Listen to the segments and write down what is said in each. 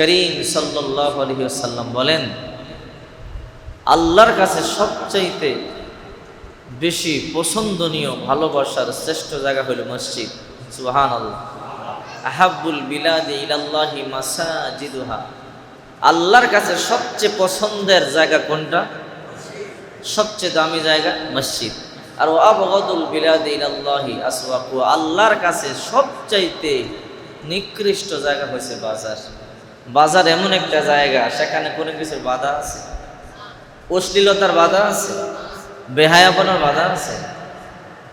করিম সাল্লাহ আলহিসাল্লাম বলেন, আল্লাহর কাছে সবচাইতে বেশি পছন্দনীয়, ভালোবাসার শ্রেষ্ঠ জায়গা হলো মসজিদ। সুহান আল্লাহ আহাবুল বিলাদি ইলাল্লাহি মাসাজিদুহা। আল্লাহর কাছে সবচেয়ে পছন্দের জায়গা কোনটা? সবচেয়ে দামি জায়গা মসজিদ। আর ও আবগদুল বিলাদি ইলাল্লাহি আসওয়াকু। আল্লাহর কাছে সবচাইতে নিকৃষ্ট জায়গা হয়েছে বাজার। বাজার এমন একটা জায়গা, সেখানে কোনো কিছুর বাধা আছে? অশ্লীলতার বাধা আছে? বেহায়াপনার বাধা আছে?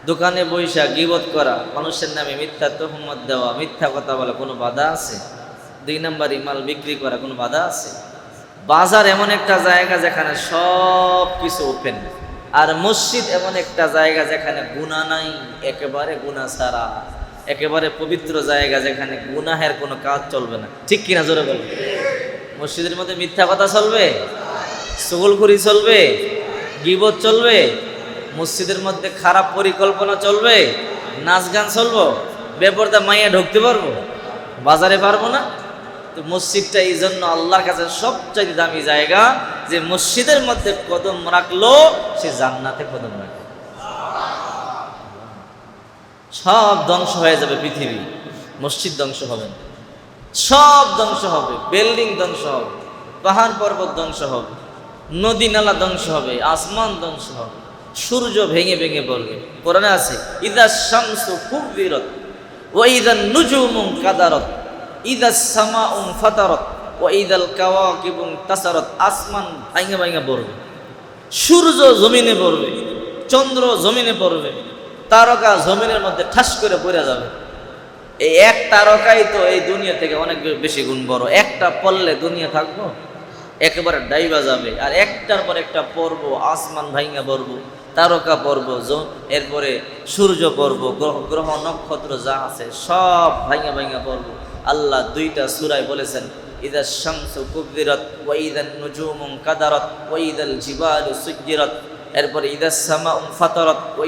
দোকানে বৈশা গিবত করা, মানুষের নামে মিথ্যা তহমত দেওয়া, মিথ্যা কথা বলা কোনো বাধা আছে? দুই নম্বর মাল বিক্রি করা কোনো বাধা আছে? বাজার এমন একটা জায়গা যেখানে সব কিছু ওপেন আর মসজিদ এমন একটা জায়গা যেখানে গুণা নাই, একেবারে গুণা ছাড়া। একেবারে পবিত্র জায়গা যেখানে গুনাহের কোনো কাজ চলবে না। ঠিক কিনা জোরে বলবে মসজিদের মধ্যে মিথ্যা কথা চলবে? সুগলখুরি চলবে? গিবত চলবে? মসজিদের মধ্যে খারাপ পরিকল্পনা চলবে? নাচ গান চলবো? বেপরদা মাইয়া ঢুকতে পারব? বাজারে পারব না? তো মসজিদটা এই জন্য আল্লাহর কাছে সবচেয়ে দামি জায়গা যে মসজিদের মধ্যে কদম রাখল, সে জান্নাতে কদম রাখল সব ধ্বংস হয়ে যাবে পৃথিবী। মসজিদ ধ্বংস হবে। সব ধ্বংস হবে। বিল্ডিং ধ্বংস হবে। পাহাড় পর্বত ধ্বংস হবে। নদী নালা ধ্বংস হবে। আসমান ধ্বংস হবে। সূর্য ভেঙে ভেঙে পড়বে। কোরআনে আছে, ইদা শামসু খুব বিরত ও ইদা নুজুম কাদারত ইদা সামা উম ফাতারত ও ইদাল কাওয়াকিবুম তাসারত। আসমান ভাঙে ভাঙে পড়বে। সূর্য জমিনে পড়বে। চন্দ্র জমিনে পড়বে। তারকা জমিনের মধ্যে ঠাস করে পড়ে যাবে। এই এক তারকাই তো এই দুনিয়া থেকে অনেক বেশি গুণ বড়। একটা পড়লে দুনিয়া থাকব, একেবারে ডাইবা যাবে। আর একটার পর একটা পর্ব আসমান ভাইঙ্গা পর্ব তারকা পর্ব এরপরে সূর্য পর্ব গ্রহ গ্রহ, নক্ষত্র যা আছে সব ভাইঙ্গা ভাইঙ্গা পর্ব আল্লাহ দুইটা সুরায় বলেছেন, ইদা শামসু কুবদিরত ওয়াইদান নুজুমুম কাদারত ওয়াইদাল জিবালু সুজ্জিরত। এরপরে সামা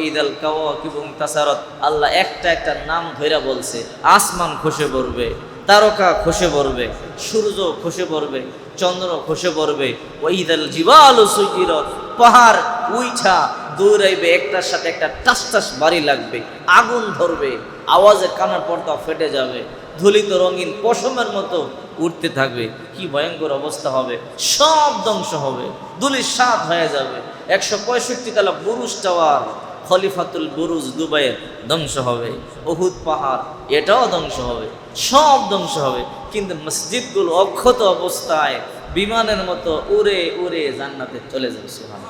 ঈদ আল কাওয়াকিবুম তাসারত আল্লাহ একটা একটা নাম ধইরা বলছে, আসমান খসে পড়বে, তারকা খসে পড়বে, সূর্য খসে পড়বে, চন্দ্র খসে পড়বে। ওইদাল জিবাল সুজিরত পাহাড় উইঠা দৌড়াইবে, একটার সাথে একটা টাস টাস বাড়ি লাগবে, আগুন ধরবে। আওয়াজে কানার পর্দা ফেটে যাবে, ধুলিত রঙিন পশমের মতো উঠতে থাকবে। কি ভয়ঙ্কর অবস্থা হবে, সব ধ্বংস হবে দুলির সাত হয়ে যাবে। একশো পঁয়ষট্টি তালা বুরুজ টাওয়ার, খলিফাতুল বুরুজ দুবাইয়ের ধ্বংস হবে। অহুদ পাহাড়, এটাও ধ্বংস হবে, সব ধ্বংস হবে। কিন্তু মসজিদগুলো অক্ষত অবস্থায় বিমানের মতো উড়ে উড়ে জান্নাতে চলে যাবে সুহান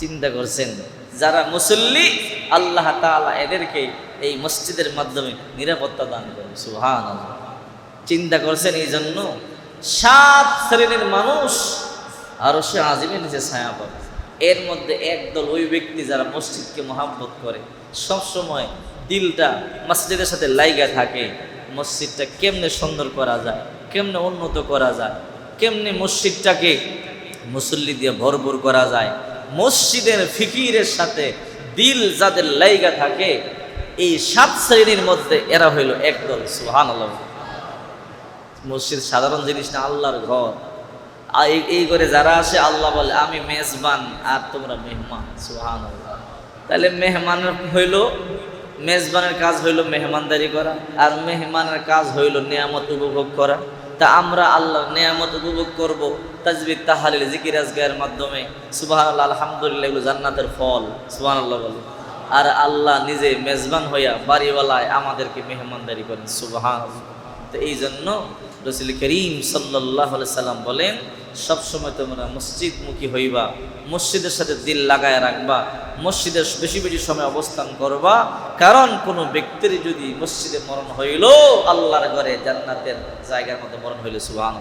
চিন্তা করছেন? যারা মুসল্লি, আল্লাহ তাআলা এদেরকে এই মসজিদের মাধ্যমে নিরাপত্তা দান করেন। সুহান চিন্তা করছেন এই জন্য সাত শ্রেণির মানুষ আরও সে আজিমের নিচে ছায়া পাবে এর মধ্যে একদল ওই ব্যক্তি যারা মসজিদকে মহাব্বত করে সব সময় দিলটা মসজিদের সাথে লাইগা থাকে, মসজিদটা কেমনে সুন্দর করা যায়, কেমনে উন্নত করা যায়, কেমনে মসজিদটাকে মুসল্লি দিয়ে ভরপুর করা যায় মসজিদের ফিকিরের সাথে দিল যাদের লাইগা থাকে, এই সাত শ্রেণির মধ্যে এরা হইল একদল সুহান মসজিদ সাধারণ জিনিস না, আল্লাহর ঘর। আর এই- করে যারা আসে, আল্লাহ বলে, আমি মেজবান আর তোমরা মেহমান সুহান তাহলে মেহমান হইল, মেজবানের কাজ হইল মেহমানদারি করা, আর মেহমানের কাজ হইল নিয়ামত উপভোগ করা। তা আমরা আল্লাহর নিয়ামত উপভোগ করব। তাজবির তাহালিল জিকির আজগায়ের মাধ্যমে। সুবাহ আলহামদুলিল্লাহ, এগুলো জান্নাতের ফল। সুবাহ আল্লাহ বলে আর আল্লাহ নিজে মেজবান হইয়া বাড়িওয়ালায় আমাদেরকে মেহমানদারি করেন। সুবাহ তো এই জন্য রসুল করিম সাল্লাহ সাল্লাম বলেন সবসময় তোমরা মসজিদমুখী হইবা, মসজিদের সাথে দিল লাগায় রাখবা মসজিদের বেশি বেশি সময় অবস্থান করবা। কারণ কোনো ব্যক্তির যদি মসজিদে মরণ হইল, আল্লাহর ঘরে জান্নাতের জায়গার মধ্যে মরণ হইল সুবাহ